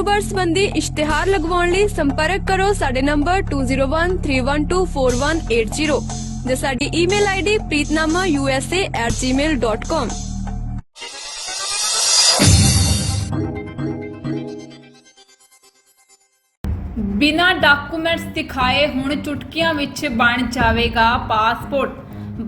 ਕਾਰੋਬਾਰ ਸੰਬੰਧੀ ਇਸ਼ਤਿਹਾਰ ਲਗਵਾਉਣ ਲਈ ਸੰਪਰਕ ਕਰੋ ਸਾਡੇ ਨੰਬਰ 2013124180 ਜਾਂ ਸਾਡੀ ਈਮੇਲ ਆਈਡੀ preetnamausa@gmail.com ਬਿਨਾਂ ਡਾਕੂਮੈਂਟਸ ਦਿਖਾਏ ਹੁਣ ਚੁਟਕੀਆਂ ਵਿੱਚ ਬਣ ਜਾਵੇਗਾ ਪਾਸਪੋਰਟ।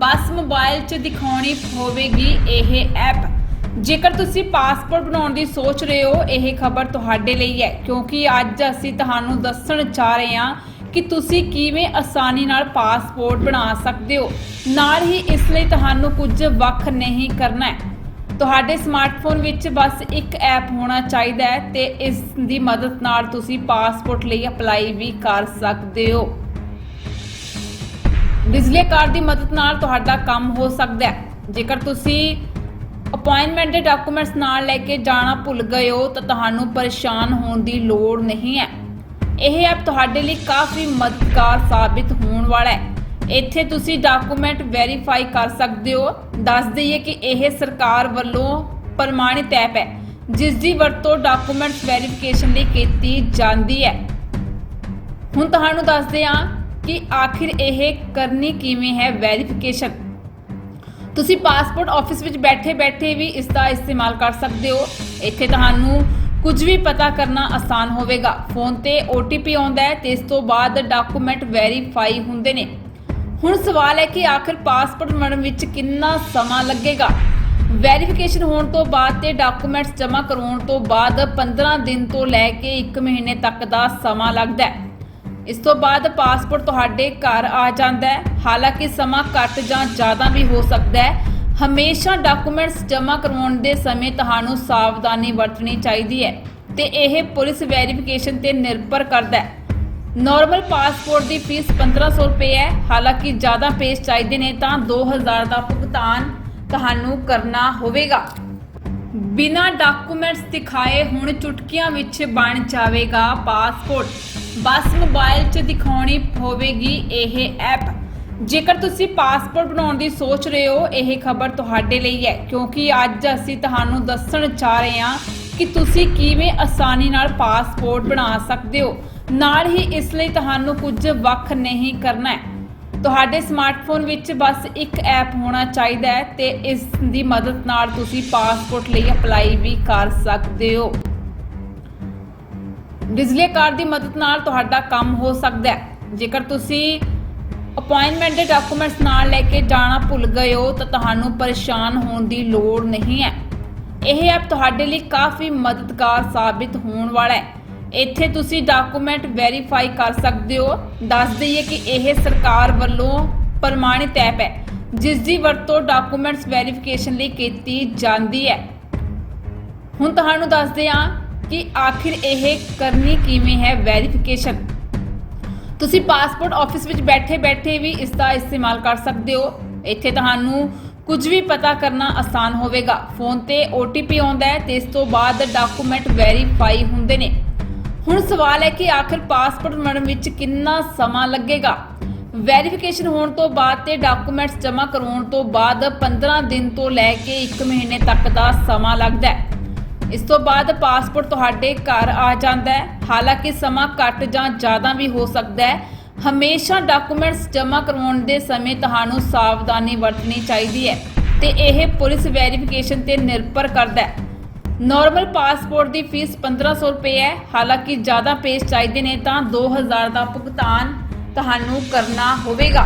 ਬਸ ਮੋਬਾਈਲ 'ਚ ਦਿਖਾਉਣੀ ਹੋਵੇਗੀ ਇਹ ਐਪ। ਜੇਕਰ ਤੁਸੀਂ ਪਾਸਪੋਰਟ ਬਣਾਉਣ ਦੀ ਸੋਚ ਰਹੇ ਹੋ, ਇਹ ਖਬਰ ਤੁਹਾਡੇ ਲਈ ਹੈ, ਕਿਉਂਕਿ ਅੱਜ ਅਸੀਂ ਤੁਹਾਨੂੰ ਦੱਸਣ ਜਾ ਰਹੇ ਹਾਂ ਕਿ ਤੁਸੀਂ ਕਿਵੇਂ ਆਸਾਨੀ ਨਾਲ ਪਾਸਪੋਰਟ ਬਣਾ ਸਕਦੇ ਹੋ। ਨਾਲ ਹੀ ਇਸ ਲਈ ਤੁਹਾਨੂੰ ਕੁਝ ਵੱਖ ਨਹੀਂ ਕਰਨਾ ਹੈ। ਤੁਹਾਡੇ ਸਮਾਰਟਫੋਨ ਵਿੱਚ ਬਸ ਇੱਕ ਐਪ ਹੋਣਾ ਚਾਹੀਦਾ ਹੈ ਤੇ ਇਸ ਦੀ ਮਦਦ ਨਾਲ ਤੁਸੀਂ ਪਾਸਪੋਰਟ ਲਈ ਅਪਲਾਈ ਵੀ ਕਰ ਸਕਦੇ ਹੋ। ਬਿਜਲੀ ਕਾਰਡ ਦੀ ਮਦਦ ਨਾਲ ਤੁਹਾਡਾ ਕੰਮ ਹੋ ਸਕਦਾ ਹੈ। ਜੇਕਰ ਤੁਸੀਂ ਅਪਾਇੰਟਮੈਂਟ ਦੇ ਡਾਕੂਮੈਂਟਸ ਨਾਲ ਲੈ ਕੇ ਜਾਣਾ ਭੁੱਲ ਗਏ ਹੋ ਤਾਂ ਤੁਹਾਨੂੰ ਪਰੇਸ਼ਾਨ ਹੋਣ ਦੀ ਲੋੜ ਨਹੀਂ ਹੈ। ਇਹ ਐਪ ਤੁਹਾਡੇ ਲਈ ਕਾਫੀ ਮਦਦਗਾਰ ਸਾਬਿਤ ਹੋਣ ਵਾਲਾ ਹੈ। ਇੱਥੇ ਤੁਸੀਂ ਡਾਕੂਮੈਂਟ ਵੈਰੀਫਾਈ ਕਰ ਸਕਦੇ ਹੋ। ਦੱਸ ਦਈਏ ਕਿ ਇਹ ਸਰਕਾਰ ਵੱਲੋਂ ਪ੍ਰਮਾਣਿਤ ਐਪ ਹੈ, ਜਿਸ ਦੀ ਵਰਤੋਂ ਡਾਕੂਮੈਂਟਸ ਵੈਰੀਫਿਕੇਸ਼ਨ ਲਈ ਕੀਤੀ ਜਾਂਦੀ ਹੈ। ਹੁਣ ਤੁਹਾਨੂੰ ਦੱਸਦੇ ਹਾਂ ਕਿ ਆਖਿਰ ਇਹ ਕਰਨੀ ਕਿਵੇਂ ਹੈ ਵੈਰੀਫਿਕੇਸ਼ਨ ਤੁਸੀਂ ਪਾਸਪੋਰਟ ਆਫਿਸ ਵਿੱਚ ਬੈਠੇ-ਬੈਠੇ ਵੀ ਇਸ ਦਾ ਇਸਤੇਮਾਲ ਕਰ ਸਕਦੇ ਹੋ। ਇੱਥੇ ਤੁਹਾਨੂੰ ਕੁਝ ਵੀ ਪਤਾ ਕਰਨਾ ਆਸਾਨ ਹੋਵੇਗਾ। ਫੋਨ ਤੇ OTP ਆਉਂਦਾ ਹੈ ਤੇ ਇਸ ਤੋਂ ਬਾਅਦ ਡਾਕੂਮੈਂਟ ਵੈਰੀਫਾਈ ਹੁੰਦੇ ਨੇ। ਹੁਣ ਸਵਾਲ ਹੈ ਕਿ ਆਖਿਰ ਪਾਸਪੋਰਟ ਬਣਨ ਵਿੱਚ ਕਿੰਨਾ ਸਮਾਂ ਲੱਗੇਗਾ? ਵੈਰੀਫਿਕੇਸ਼ਨ ਹੋਣ ਤੋਂ ਬਾਅਦ ਤੇ ਡਾਕੂਮੈਂਟਸ ਜਮ੍ਹਾਂ ਕਰਵਾਉਣ ਤੋਂ ਬਾਅਦ 15 ਦਿਨ ਤੋਂ ਲੈ ਕੇ 1 ਮਹੀਨੇ ਤੱਕ ਦਾ ਸਮਾਂ ਲੱਗਦਾ ਹੈ। ਇਸ ਤੋਂ ਬਾਅਦ ਪਾਸਪੋਰਟ ਤੁਹਾਡੇ ਘਰ ਆ ਜਾਂਦਾ ਹੈ। ਹਾਲਾਂਕਿ ਸਮਾਂ ਘੱਟ ਜਾਂ ਜ਼ਿਆਦਾ ਵੀ ਹੋ ਸਕਦਾ ਹੈ। ਹਮੇਸ਼ਾ ਡਾਕੂਮੈਂਟਸ ਜਮ੍ਹਾਂ ਕਰਵਾਉਣ ਦੇ ਸਮੇਂ ਤੁਹਾਨੂੰ ਸਾਵਧਾਨੀ ਵਰਤਣੀ ਚਾਹੀਦੀ ਹੈ ਤੇ ਇਹ ਪੁਲਿਸ ਵੈਰੀਫਿਕੇਸ਼ਨ ਤੇ ਨਿਰਭਰ ਕਰਦਾ ਹੈ। ਨਾਰਮਲ ਪਾਸਪੋਰਟ ਦੀ ਫੀਸ 1500 ਰੁਪਏ ਹੈ। ਹਾਲਾਂਕਿ ਜ਼ਿਆਦਾ ਪੇਜ ਚਾਹੀਦੇ ਨੇ ਤਾਂ 2000 ਦਾ ਭੁਗਤਾਨ ਤੁਹਾਨੂੰ ਕਰਨਾ ਹੋਵੇਗਾ। ਬਿਨਾਂ ਡਾਕੂਮੈਂਟਸ ਦਿਖਾਏ ਹੁਣ ਚੁਟਕੀਆਂ ਵਿੱਚ ਬਣ ਜਾਵੇਗਾ ਪਾਸਪੋਰਟ। ਬਸ ਮੋਬਾਈਲ 'ਚ ਦਿਖਾਉਣੀ ਹੋਵੇਗੀ ਇਹ ਐਪ। ਜੇਕਰ ਤੁਸੀਂ ਪਾਸਪੋਰਟ ਬਣਾਉਣ ਦੀ ਸੋਚ ਰਹੇ ਹੋ, ਇਹ ਖਬਰ ਤੁਹਾਡੇ ਲਈ ਹੈ, ਕਿਉਂਕਿ ਅੱਜ ਅਸੀਂ ਤੁਹਾਨੂੰ ਦੱਸਣ ਜਾ ਰਹੇ ਹਾਂ ਕਿ ਤੁਸੀਂ ਕਿਵੇਂ ਆਸਾਨੀ ਨਾਲ ਪਾਸਪੋਰਟ ਬਣਾ ਸਕਦੇ ਹੋ। ਨਾਲ ਹੀ ਇਸ ਲਈ ਤੁਹਾਨੂੰ ਕੁਝ ਵੱਖ ਨਹੀਂ ਕਰਨਾ ਹੈ। ਤੁਹਾਡੇ ਸਮਾਰਟਫੋਨ ਵਿੱਚ ਬਸ ਇੱਕ ਐਪ ਹੋਣਾ ਚਾਹੀਦਾ ਹੈ ਤੇ ਇਸ ਦੀ ਮਦਦ ਨਾਲ ਤੁਸੀਂ ਪਾਸਪੋਰਟ ਲਈ ਅਪਲਾਈ ਵੀ ਕਰ ਸਕਦੇ ਹੋ। ਬਿਜਲੀ ਕਾਰਡ ਦੀ ਮਦਦ ਨਾਲ ਤੁਹਾਡਾ ਕੰਮ ਹੋ ਸਕਦਾ ਹੈ। ਜੇਕਰ ਤੁਸੀਂ ਅਪਾਇੰਟਮੈਂਟ ਦੇ ਡਾਕੂਮੈਂਟਸ ਨਾਲ ਲੈ ਕੇ ਜਾਣਾ ਭੁੱਲ ਗਏ ਹੋ, ਤਾਂ ਤੁਹਾਨੂੰ ਪਰੇਸ਼ਾਨ ਹੋਣ ਦੀ ਲੋੜ ਨਹੀਂ ਹੈ। ਇਹ ਐਪ ਤੁਹਾਡੇ ਲਈ ਕਾਫੀ ਮਦਦਗਾਰ ਸਾਬਿਤ ਹੋਣ ਵਾਲਾ ਹੈ। ਇੱਥੇ ਤੁਸੀਂ ਡਾਕੂਮੈਂਟ ਵੈਰੀਫਾਈ ਕਰ ਸਕਦੇ ਹੋ। ਦੱਸ ਦਈਏ ਕਿ ਇਹ ਸਰਕਾਰ ਵੱਲੋਂ ਪ੍ਰਮਾਣਿਤ ਐਪ ਹੈ, ਜਿਸ ਦੀ ਵਰਤੋਂ ਡਾਕੂਮੈਂਟਸ ਵੈਰੀਫਿਕੇਸ਼ਨ ਲਈ ਕੀਤੀ ਜਾਂਦੀ ਹੈ। ਹੁਣ ਤੁਹਾਨੂੰ ਦੱਸਦੇ ਹਾਂ ਕਿ ਆਖਿਰ ਇਹ ਕਰਨੀ ਕਿਵੇਂ ਹੈ? ਵੈਰੀਫਿਕੇਸ਼ਨ ਤੁਸੀਂ ਪਾਸਪੋਰਟ ਆਫਿਸ ਵਿੱਚ ਬੈਠੇ-ਬੈਠੇ ਵੀ ਇਸ ਦਾ ਇਸਤੇਮਾਲ ਕਰ ਸਕਦੇ ਹੋ। ਇੱਥੇ ਤੁਹਾਨੂੰ ਕੁਝ ਵੀ ਪਤਾ ਕਰਨਾ ਆਸਾਨ ਹੋਵੇਗਾ। ਫੋਨ ਤੇ OTP ਆਉਂਦਾ ਹੈ ਤੇ ਇਸ ਤੋਂ ਬਾਅਦ ਡਾਕੂਮੈਂਟ ਵੈਰੀਫਾਈ ਹੁੰਦੇ ਨੇ। ਹੁਣ ਸਵਾਲ ਹੈ ਕਿ ਆਖਿਰ ਪਾਸਪੋਰਟ ਬਣਨ ਵਿੱਚ ਕਿੰਨਾ ਸਮਾਂ ਲੱਗੇਗਾ? ਵੈਰੀਫਿਕੇਸ਼ਨ ਹੋਣ ਤੋਂ ਬਾਅਦ ਤੇ ਡਾਕੂਮੈਂਟਸ ਜਮ੍ਹਾਂ ਕਰਵਾਉਣ ਤੋਂ ਬਾਅਦ 15 ਦਿਨ ਤੋਂ ਲੈ ਕੇ 1 ਮਹੀਨੇ ਤੱਕ ਦਾ ਸਮਾਂ ਲੱਗਦਾ ਹੈ। ਇਸ ਤੋਂ ਬਾਅਦ ਪਾਸਪੋਰਟ ਤੁਹਾਡੇ ਘਰ ਆ ਜਾਂਦਾ ਹੈ। ਹਾਲਾਂਕਿ ਸਮਾਂ ਘੱਟ ਜਾਂ ਜ਼ਿਆਦਾ ਵੀ ਹੋ ਸਕਦਾ ਹੈ। ਹਮੇਸ਼ਾ ਡਾਕੂਮੈਂਟਸ ਜਮ੍ਹਾਂ ਕਰਵਾਉਣ ਦੇ ਸਮੇਂ ਤੁਹਾਨੂੰ ਸਾਵਧਾਨੀ ਵਰਤਣੀ ਚਾਹੀਦੀ ਹੈ ਤੇ ਇਹ ਪੁਲਿਸ ਵੈਰੀਫਿਕੇਸ਼ਨ ਤੇ ਨਿਰਭਰ ਕਰਦਾ ਹੈ। ਨਾਰਮਲ ਪਾਸਪੋਰਟ ਦੀ ਫੀਸ 1500 ਰੁਪਏ ਹੈ। ਹਾਲਾਂਕਿ ਜ਼ਿਆਦਾ ਪੇਜ ਚਾਹੀਦੇ ਨੇ ਤਾਂ 2000 ਦਾ ਭੁਗਤਾਨ ਤੁਹਾਨੂੰ ਕਰਨਾ ਹੋਵੇਗਾ।